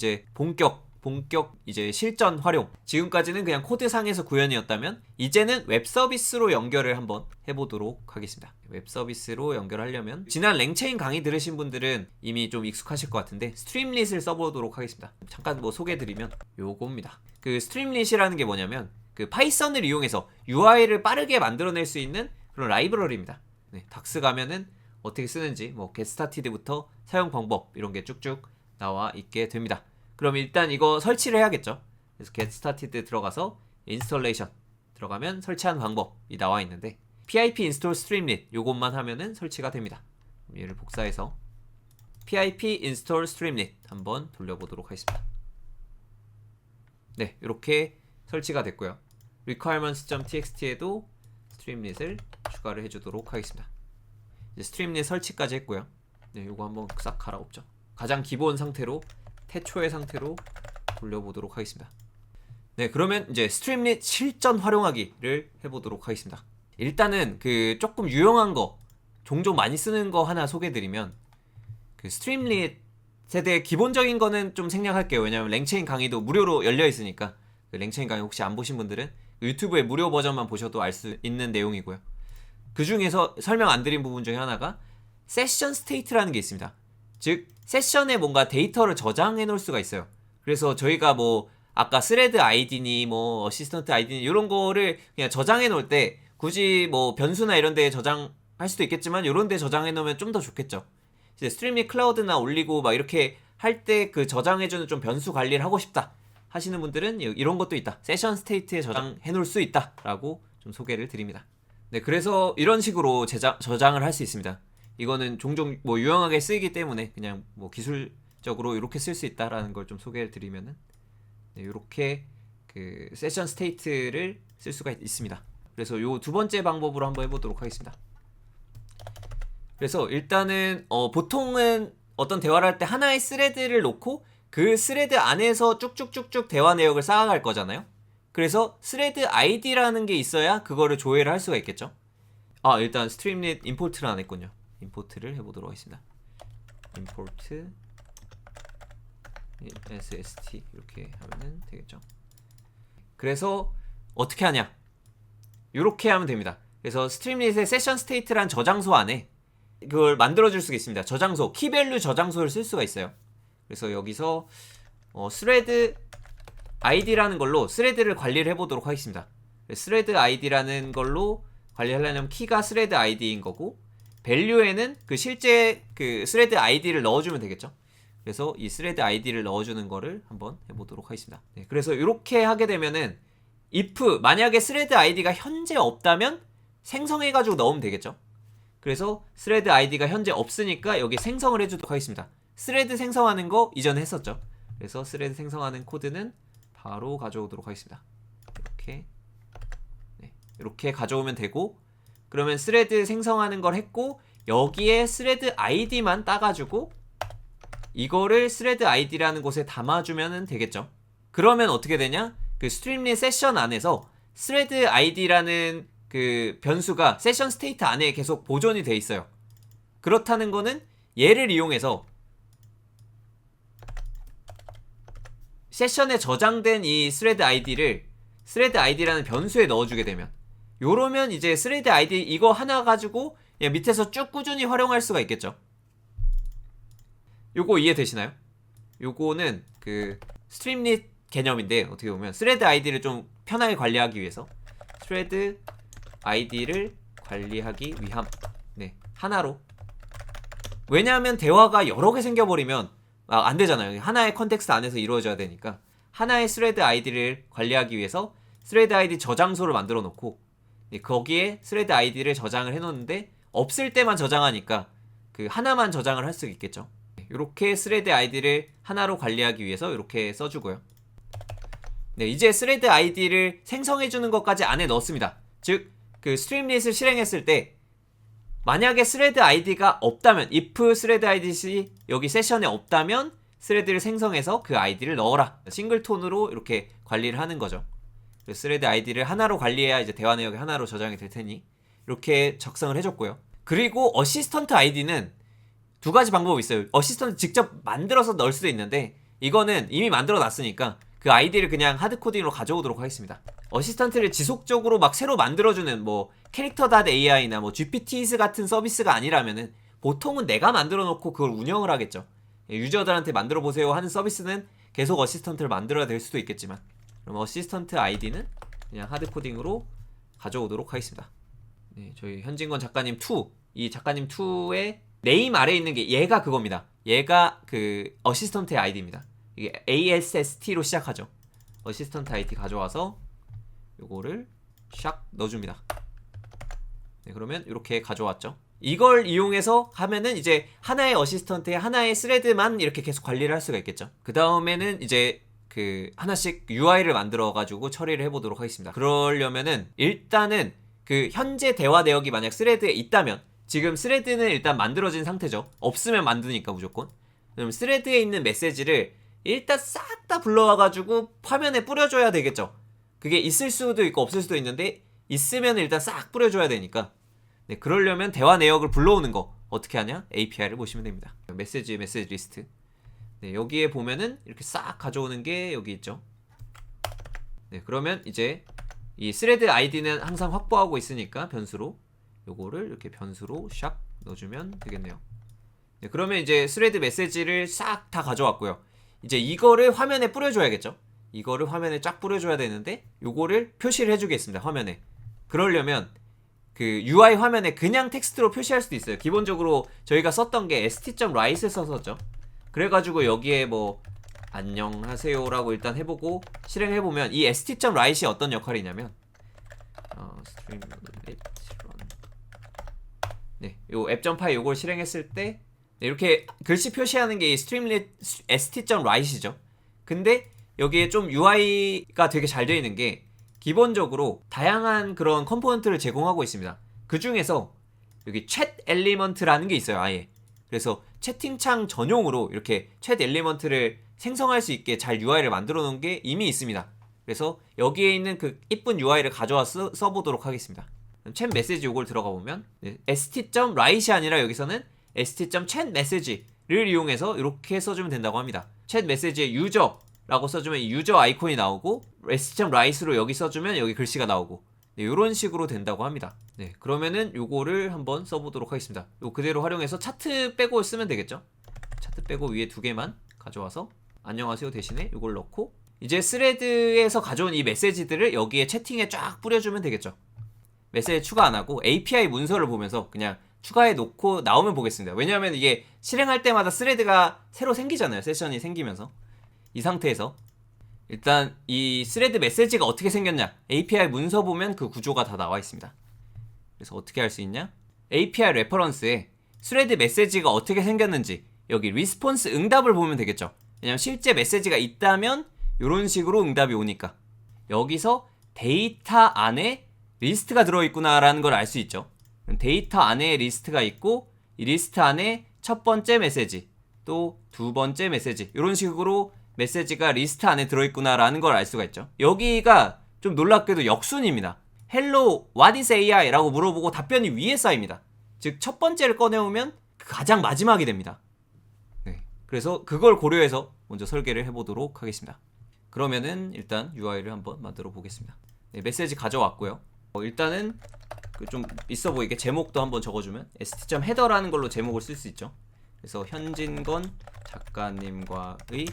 이제 본격 본격 이제 실전 활용. 지금까지는 그냥 코드상에서 구현이었다면 이제는 웹 서비스로 연결을 한번 해보도록 하겠습니다. 웹 서비스로 연결하려면 지난 랭체인 강의 들으신 분들은 이미 좀 익숙하실 것 같은데 스트림릿을 써보도록 하겠습니다. 잠깐 뭐 소개드리면 요겁니다. 그 스트림릿이라는 게 뭐냐면 그 파이썬을 이용해서 UI를 빠르게 만들어낼 수 있는 그런 라이브러리입니다. 네, 닥스 가면은 어떻게 쓰는지 뭐 getStarted부터 사용 방법 이런 게 쭉쭉 나와 있게 됩니다. 그럼 일단 이거 설치를 해야겠죠. 그래서 get started 들어가서 installation 들어가면 설치하는 방법이 나와 있는데 pip install streamlit 요것만 하면은 설치가 됩니다. 얘를 복사해서 pip install streamlit 한번 돌려보도록 하겠습니다. 네, 이렇게 설치가 됐고요. requirements.txt에도 streamlit을 추가를 해주도록 하겠습니다. 이제 streamlit 설치까지 했고요. 네, 요거 한번 싹 갈아엎죠. 가장 기본 상태로 태초의 상태로 돌려보도록 하겠습니다. 네, 그러면 이제 스트림릿 실전 활용하기를 해보도록 하겠습니다. 일단은 그 조금 유용한 거, 종종 많이 쓰는 거 하나 소개드리면 그 스트림릿 세대 기본적인 거는 좀 생략할게요. 왜냐면 랭체인 강의도 무료로 열려 있으니까 그 랭체인 강의 혹시 안 보신 분들은 유튜브의 무료 버전만 보셔도 알 수 있는 내용이고요. 그 중에서 설명 안 드린 부분 중에 하나가 세션 스테이트라는 게 있습니다. 즉 세션에 뭔가 데이터를 저장해 놓을 수가 있어요. 그래서 저희가 뭐 아까 스레드 아이디니 뭐 어시스턴트 아이디니 이런 거를 그냥 저장해 놓을 때 굳이 뭐 변수나 이런 데에 저장할 수도 있겠지만 이런 데 저장해 놓으면 좀 더 좋겠죠. 이제 스트리밍 클라우드나 올리고 막 이렇게 할 때 그 저장해 주는 좀 변수 관리를 하고 싶다 하시는 분들은 이런 것도 있다. 세션 스테이트에 저장해 놓을 수 있다라고 좀 소개를 드립니다. 네, 그래서 이런 식으로 제작, 저장을 할 수 있습니다. 이거는 종종 뭐 유용하게 쓰이기 때문에 그냥 뭐 기술적으로 이렇게 쓸 수 있다라는 걸 좀 소개를 드리면은 네, 이렇게 그 세션 스테이트를 쓸 수가 있습니다. 그래서 요 두 번째 방법으로 한번 해보도록 하겠습니다. 그래서 일단은 어 보통은 어떤 대화를 할 때 하나의 스레드를 놓고 그 스레드 안에서 쭉쭉쭉쭉 대화 내역을 쌓아갈 거잖아요. 그래서 스레드 아이디라는 게 있어야 그거를 조회를 할 수가 있겠죠. 아 일단 스트림릿 임포트를 안 했군요. 임포트를 해보도록 하겠습니다. import sst 이렇게 하면은 되겠죠. 그래서 어떻게 하냐? 이렇게 하면 됩니다. 그래서 스트림릿의 세션 스테이트란 저장소 안에 그걸 만들어줄 수가 있습니다. 저장소, 키밸류 저장소를 쓸 수가 있어요. 그래서 여기서 어, 스레드 id라는 걸로 스레드를 관리를 해보도록 하겠습니다. 스레드 id라는 걸로 관리하려면 키가 스레드 id인 거고 밸류에는 그 실제 그 스레드 아이디를 넣어주면 되겠죠. 그래서 이 스레드 아이디를 넣어주는 거를 한번 해보도록 하겠습니다. 네, 그래서 이렇게 하게 되면은 if 만약에 스레드 아이디가 현재 없다면 생성해가지고 넣으면 되겠죠. 그래서 스레드 아이디가 현재 없으니까 여기 생성을 해주도록 하겠습니다. 스레드 생성하는 거 이전에 했었죠. 그래서 스레드 생성하는 코드는 바로 가져오도록 하겠습니다. 이렇게 네, 이렇게 가져오면 되고 그러면 스레드 생성하는 걸 했고 여기에 스레드 아이디만 따가지고 이거를 스레드 아이디라는 곳에 담아주면 되겠죠. 그러면 어떻게 되냐? 그 스트림릿 세션 안에서 스레드 아이디라는 그 변수가 세션 스테이트 안에 계속 보존이 돼 있어요. 그렇다는 거는 얘를 이용해서 세션에 저장된 이 스레드 아이디를 스레드 아이디라는 변수에 넣어주게 되면 요러면 이제 스레드 아이디 이거 하나 가지고 밑에서 쭉 꾸준히 활용할 수가 있겠죠. 요거 이해되시나요? 요거는 그 스트림릿 개념인데 어떻게 보면 스레드 아이디를 좀 편하게 관리하기 위해서 스레드 아이디를 관리하기 위함 네 하나로 왜냐하면 대화가 여러 개 생겨버리면 아, 안 되잖아요 하나의 컨텍스트 안에서 이루어져야 되니까 하나의 스레드 아이디를 관리하기 위해서 스레드 아이디 저장소를 만들어 놓고 네, 거기에 스레드 아이디를 저장을 해놓는데 없을 때만 저장하니까 그 하나만 저장을 할 수 있겠죠. 이렇게 스레드 아이디를 하나로 관리하기 위해서 이렇게 써주고요. 네, 이제 스레드 아이디를 생성해주는 것까지 안에 넣었습니다. 즉, 그 스트림릿을 실행했을 때 만약에 스레드 아이디가 없다면 if 스레드 아이디 여기 세션에 없다면 스레드를 생성해서 그 아이디를 넣어라. 싱글톤으로 이렇게 관리를 하는 거죠. 그 스레드 아이디를 하나로 관리해야 이제 대화 내역이 하나로 저장이 될 테니 이렇게 작성을 해줬고요. 그리고 어시스턴트 아이디는 두 가지 방법이 있어요. 어시스턴트 직접 만들어서 넣을 수도 있는데 이거는 이미 만들어 놨으니까 그 아이디를 그냥 하드코딩으로 가져오도록 하겠습니다. 어시스턴트를 지속적으로 막 새로 만들어주는 뭐 캐릭터.ai나 뭐 GPTs 같은 서비스가 아니라면은 보통은 내가 만들어 놓고 그걸 운영을 하겠죠. 예, 유저들한테 만들어 보세요 하는 서비스는 계속 어시스턴트를 만들어야 될 수도 있겠지만 그럼 어시스턴트 아이디는 그냥 하드코딩으로 가져오도록 하겠습니다. 네, 저희 현진건 작가님 2, 이 작가님 2의 네임 아래에 있는 게 얘가 그겁니다. 얘가 그 어시스턴트의 아이디입니다. 이게 ASST로 시작하죠. 어시스턴트 아이디 가져와서 요거를 샥 넣어줍니다. 네, 그러면 이렇게 가져왔죠. 이걸 이용해서 하면은 이제 하나의 어시스턴트에 하나의 스레드만 이렇게 계속 관리를 할 수가 있겠죠. 그 다음에는 이제 그 하나씩 UI를 만들어 가지고 처리를 해보도록 하겠습니다. 그러려면은 일단은 그 현재 대화 내역이 만약 스레드에 있다면 지금 스레드는 일단 만들어진 상태죠. 없으면 만드니까 무조건. 그럼 스레드에 있는 메시지를 일단 싹 다 불러와 가지고 화면에 뿌려줘야 되겠죠. 그게 있을 수도 있고 없을 수도 있는데 있으면 일단 싹 뿌려줘야 되니까 네, 그러려면 대화 내역을 불러오는 거 어떻게 하냐? API를 보시면 됩니다. 메시지 메시지 리스트. 네, 여기에 보면은 이렇게 싹 가져오는 게 여기 있죠. 네, 그러면 이제 이 스레드 아이디는 항상 확보하고 있으니까 변수로 요거를 이렇게 변수로 샥 넣어주면 되겠네요. 네, 그러면 이제 스레드 메시지를 싹 다 가져왔고요. 이제 이거를 화면에 뿌려줘야겠죠. 이거를 화면에 쫙 뿌려줘야 되는데 요거를 표시를 해주겠습니다. 화면에. 그러려면 그 UI 화면에 그냥 텍스트로 표시할 수도 있어요. 기본적으로 저희가 썼던 게 st.write을 썼었죠. 그래가지고 여기에 뭐 안녕하세요라고 일단 해보고 실행해보면 이 st.write이 어떤 역할이냐면 어, 네, 요 앱.py 요걸 실행했을 때 네, 이렇게 글씨 표시하는 게이 streamlit st.write이죠. 근데 여기에 좀 UI가 되게 잘 되어 있는 게 기본적으로 다양한 그런 컴포넌트를 제공하고 있습니다. 그 중에서 여기 챗 엘리먼트라는 게 있어요, 아예. 그래서 채팅창 전용으로 이렇게 챗 엘리먼트를 생성할 수 있게 잘 UI를 만들어 놓은 게 이미 있습니다. 그래서 여기에 있는 그 이쁜 UI를 가져와 써, 써보도록 하겠습니다. 챗 메시지 요걸 들어가 보면 네, st.write이 아니라 여기서는 st.chat 메시지를 이용해서 이렇게 써주면 된다고 합니다. 챗 메시지의 유저 라고 써주면 이 유저 아이콘이 나오고 s.write로 여기 써주면 여기 글씨가 나오고 네, 이런 식으로 된다고 합니다. 네, 그러면은 요거를 한번 써보도록 하겠습니다. 요 그대로 활용해서 차트 빼고 쓰면 되겠죠? 차트 빼고 위에 두 개만 가져와서 안녕하세요 대신에 요걸 넣고 이제 스레드에서 가져온 이 메시지들을 여기에 채팅에 쫙 뿌려주면 되겠죠. 메시지 추가 안 하고 API 문서를 보면서 그냥 추가해 놓고 나오면 보겠습니다. 왜냐하면 이게 실행할 때마다 스레드가 새로 생기잖아요. 세션이 생기면서. 이 상태에서 일단 이 스레드 메시지가 어떻게 생겼냐? API 문서 보면 그 구조가 다 나와 있습니다. 그래서 어떻게 할 수 있냐? API 레퍼런스에 스레드 메시지가 어떻게 생겼는지 여기 리스폰스 응답을 보면 되겠죠. 왜냐면 실제 메시지가 있다면 이런 식으로 응답이 오니까. 여기서 데이터 안에 리스트가 들어있구나 라는 걸 알 수 있죠. 데이터 안에 리스트가 있고 이 리스트 안에 첫 번째 메시지 또 두 번째 메시지 이런 식으로 메시지가 리스트 안에 들어있구나라는 걸 알 수가 있죠. 여기가 좀 놀랍게도 역순입니다. Hello, what is AI? 라고 물어보고 답변이 위에 쌓입니다. 즉, 첫 번째를 꺼내오면 가장 마지막이 됩니다. 네. 그래서 그걸 고려해서 먼저 설계를 해보도록 하겠습니다. 그러면은 일단 UI를 한번 만들어 보겠습니다. 네, 메시지 가져왔고요. 어, 일단은 그 좀 있어 보이게 제목도 한번 적어주면 st.header라는 걸로 제목을 쓸 수 있죠. 그래서 현진건 작가님과의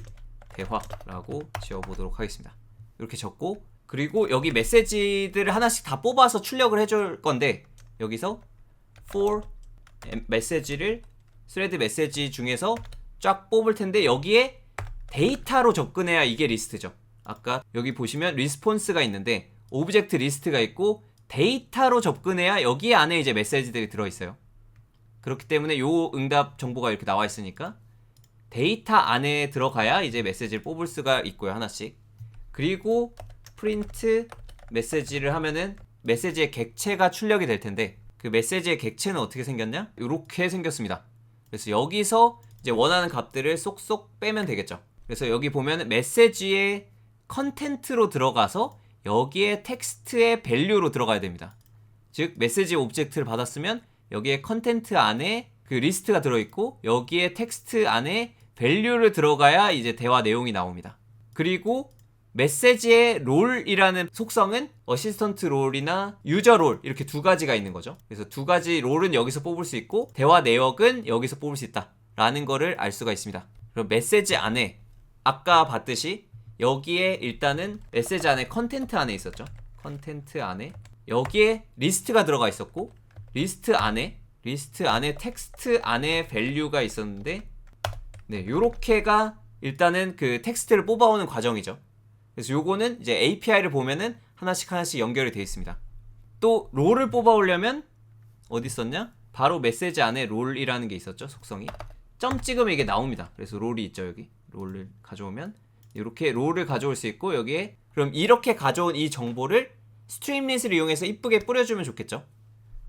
대화라고 지어보도록 하겠습니다. 이렇게 적고 그리고 여기 메시지들을 하나씩 다 뽑아서 출력을 해줄 건데 여기서 for 메시지를 스레드 메시지 중에서 쫙 뽑을 텐데 여기에 데이터로 접근해야 이게 리스트죠. 아까 여기 보시면 리스폰스가 있는데 오브젝트 리스트가 있고 데이터로 접근해야 여기 안에 이제 메시지들이 들어있어요. 그렇기 때문에 요 응답 정보가 이렇게 나와 있으니까 데이터 안에 들어가야 이제 메시지를 뽑을 수가 있고요 하나씩. 그리고 프린트 메시지를 하면은 메시지의 객체가 출력이 될 텐데 그 메시지의 객체는 어떻게 생겼냐? 이렇게 생겼습니다. 그래서 여기서 이제 원하는 값들을 쏙쏙 빼면 되겠죠. 그래서 여기 보면 메시지의 컨텐트로 들어가서 여기에 텍스트의 밸류로 들어가야 됩니다. 즉 메시지 오브젝트를 받았으면 여기에 컨텐트 안에 그 리스트가 들어있고 여기에 텍스트 안에 밸류를 들어가야 이제 대화 내용이 나옵니다. 그리고 메시지의 롤이라는 속성은 어시스턴트 롤이나 유저 롤 이렇게 두 가지가 있는 거죠. 그래서 두 가지 롤은 여기서 뽑을 수 있고 대화 내역은 여기서 뽑을 수 있다라는 거를 알 수가 있습니다. 그럼 메시지 안에 아까 봤듯이 여기에 일단은 메시지 안에 컨텐트 안에 있었죠. 컨텐트 안에 여기에 리스트가 들어가 있었고 리스트 안에 리스트 안에 텍스트 안에 밸류가 있었는데 네, 요렇게가 일단은 그 텍스트를 뽑아오는 과정이죠. 그래서 요거는 이제 API를 보면은 하나씩 하나씩 연결이 되어 있습니다. 또 롤을 뽑아오려면 어디 있었냐? 바로 메시지 안에 롤이라는 게 있었죠. 속성이. 점 찍으면 이게 나옵니다. 그래서 롤이 있죠, 여기. 롤을 가져오면 이렇게 롤을 가져올 수 있고 여기에 그럼 이렇게 가져온 이 정보를 스트림릿을 이용해서 이쁘게 뿌려주면 좋겠죠.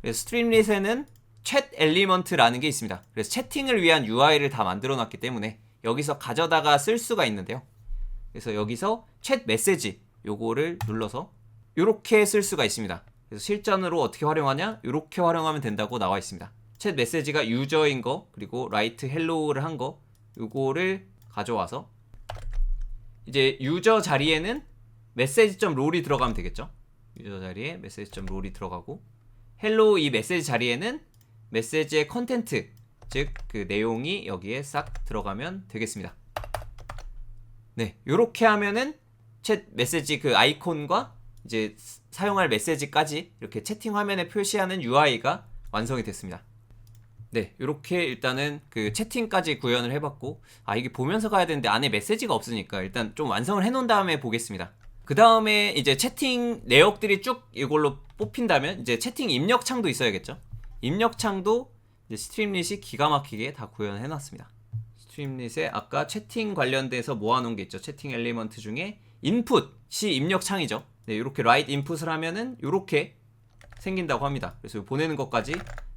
그래서 스트림릿에는 챗 엘리먼트라는 게 있습니다. 그래서 채팅을 위한 UI를 다 만들어 놨기 때문에 여기서 가져다가 쓸 수가 있는데요. 그래서 여기서 챗 메시지 요거를 눌러서 이렇게 쓸 수가 있습니다. 그래서 실전으로 어떻게 활용하냐? 이렇게 활용하면 된다고 나와 있습니다. 챗 메시지가 유저인 거 그리고 라이트 헬로우를 한 거 요거를 가져와서 이제 유저 자리에는 메시지.롤이 롤이 들어가면 되겠죠. 유저 자리에 메시지.롤이 롤이 들어가고 헬로우 이 메시지 자리에는 메시지의 컨텐트 즉 그 내용이 여기에 싹 들어가면 되겠습니다. 네, 요렇게 하면은 챗 메시지 그 아이콘과 이제 사용할 메시지까지 이렇게 채팅 화면에 표시하는 UI가 완성이 됐습니다. 네, 이렇게 일단은 그 채팅까지 구현을 해봤고, 아 이게 보면서 가야 되는데 안에 메시지가 없으니까 일단 좀 완성을 해놓은 다음에 보겠습니다. 그 다음에 이제 채팅 내역들이 쭉 이걸로 뽑힌다면 이제 채팅 입력 창도 있어야겠죠. 입력 창도 이제 스트림릿이 기가 막히게 다 구현을 해놨습니다. 스트림릿에 아까 채팅 관련돼서 모아놓은 게 있죠. 채팅 엘리먼트 중에 인풋이 입력 창이죠. 네, 이렇게 라이트 인풋을 하면은 이렇게 생긴다고 합니다. 그래서 보내는 것까지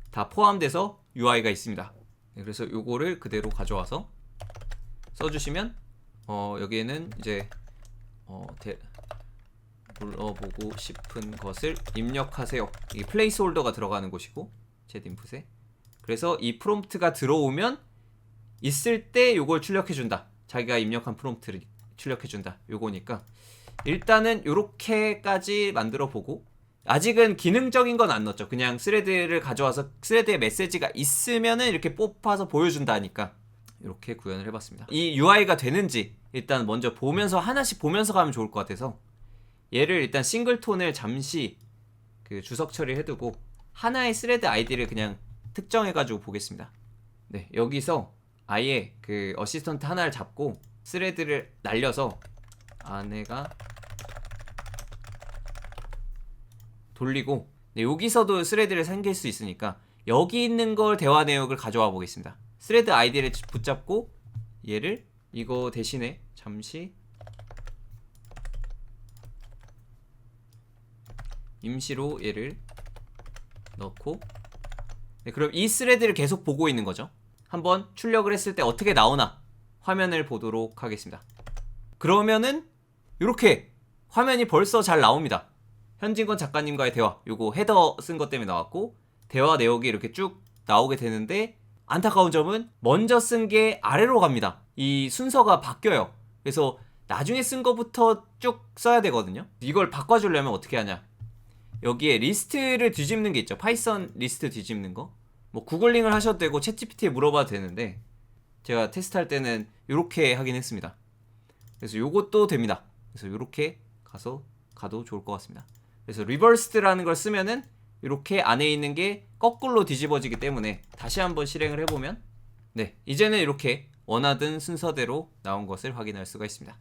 다 포함돼서 UI가 있습니다. 네, 그래서 요거를 그대로 가져와서 써주시면 어, 여기에는 이제 어, 대, 불러보고 싶은 것을 입력하세요. 이 플레이스 홀더가 들어가는 곳이고 제 인풋에 그래서 이 프롬프트가 들어오면 있을 때 요걸 출력해 준다. 자기가 입력한 프롬프트를 출력해 준다. 요거니까 일단은 요렇게까지 만들어 보고 아직은 기능적인 건 안 넣었죠. 그냥 스레드를 가져와서 스레드에 메시지가 있으면은 이렇게 뽑아서 보여준다니까 이렇게 구현을 해봤습니다. 이 UI가 되는지 일단 먼저 보면서 하나씩 보면서 가면 좋을 것 같아서 얘를 일단 싱글톤을 잠시 그 주석 처리해두고 하나의 스레드 아이디를 그냥 특정해가지고 보겠습니다. 네 여기서 아예 그 어시스턴트 하나를 잡고 스레드를 날려서 아내가 돌리고 네, 여기서도 스레드를 생길 수 있으니까 여기 있는 걸 대화 내역을 가져와 보겠습니다. 스레드 아이디를 붙잡고 얘를 이거 대신에 잠시 임시로 얘를 넣고 네, 그럼 이 스레드를 계속 보고 있는 거죠. 한번 출력을 했을 때 어떻게 나오나 화면을 보도록 하겠습니다. 그러면은 이렇게 화면이 벌써 잘 나옵니다. 현진건 작가님과의 대화 요거 헤더 쓴 것 때문에 나왔고 대화 내역이 이렇게 쭉 나오게 되는데 안타까운 점은 먼저 쓴 게 아래로 갑니다. 이 순서가 바뀌어요. 그래서 나중에 쓴 거부터 쭉 써야 되거든요. 이걸 바꿔주려면 어떻게 하냐? 여기에 리스트를 뒤집는 게 있죠. 파이썬 리스트 뒤집는 거. 뭐 구글링을 하셔도 되고 챗GPT에 물어봐도 되는데 제가 테스트할 때는 이렇게 하긴 했습니다. 그래서 요것도 됩니다. 그래서 이렇게 가서 가도 좋을 것 같습니다. 그래서 리버스드라는 걸 쓰면은 이렇게 안에 있는 게 거꾸로 뒤집어지기 때문에 다시 한번 실행을 해보면 네 이제는 이렇게 원하던 순서대로 나온 것을 확인할 수가 있습니다.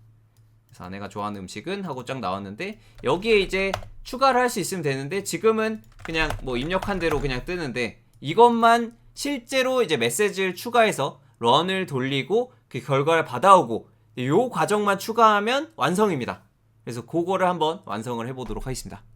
그래서 아내가 좋아하는 음식은 하고 쫙 나왔는데 여기에 이제 추가를 할 수 있으면 되는데 지금은 그냥 뭐 입력한 대로 그냥 뜨는데 이것만 실제로 이제 메시지를 추가해서 런을 돌리고 그 결과를 받아오고 이 과정만 추가하면 완성입니다. 그래서 그거를 한번 완성을 해보도록 하겠습니다.